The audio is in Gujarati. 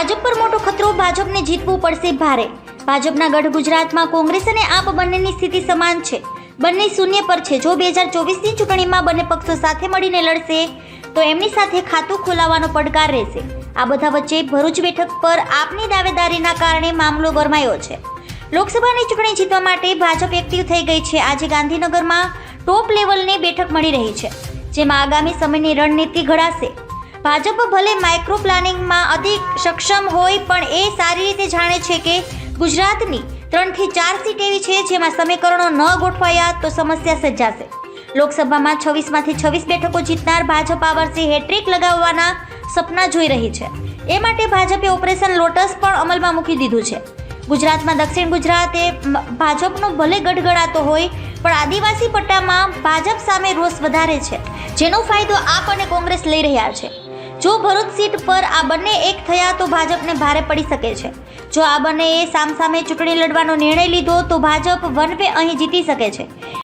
ભાજપ પર મોટો ખતરો ભાજપને જીતવું પડશે ભારે. ભાજપના ગઢ ગુજરાતમાં કોંગ્રેસ અને આપ બંનેની સ્થિતિ સમાન છે. બંને શૂન્ય પર છે. જો બે હજાર ચોવીસની ચૂંટણીમાં બંને પક્ષો સાથે મળીને લડશે, તો એમની સાથે ખાતું ખોલાવવાનો પડકાર રહેશે. આ બધા વચ્ચે ભરૂચ બેઠક પર આપની દાવેદારીના કારણે મામલો ગરમાયો છે. લોકસભાની ચૂંટણી જીતવા માટે ભાજપ એક્ટિવ થઈ ગઈ છે. આજે ગાંધીનગરમાં ટોપ લેવલની બેઠક મળી રહી છે, જેમાં આગામી સમયની રણનીતિ ઘડાશે. ભાજપ ભલે માઇક્રો પ્લાનિંગમાં અધિક સક્ષમ હોય, પણ એ સારી રીતે જાણે છે કે ગુજરાતની ત્રણથી ચાર સીટ એવી છે જેમાં સમીકરણો ન ગોઠવાયા તો સમસ્યા સર્જાશે. લોકસભામાં છવ્વીસમાંથી છવ્વીસ બેઠકો જીતનાર ભાજપ આ વર્ષે હેટ્રિક લગાવવાના સપના જોઈ રહી છે. એ માટે ભાજપે ઓપરેશન લોટસ પણ અમલમાં મૂકી દીધું છે. ગુજરાતમાં દક્ષિણ ગુજરાતે ભાજપનો ભલે ગડગડાતો હોય, પણ આદિવાસી પટ્ટામાં ભાજપ સામે રોષ વધારે છે. જેનો ફાયદો આપ અને કોંગ્રેસ લઈ રહ્યા છે. જો ભરૂચ સીટ પર આ બંને એક થયા તો ભાજપને ભારે પડી શકે છે. જો આ બંનેએ સામસામે ચૂંટણી લડવાનો નિર્ણય લીધો તો ભાજપ વન વે અહીં જીતી શકે છે.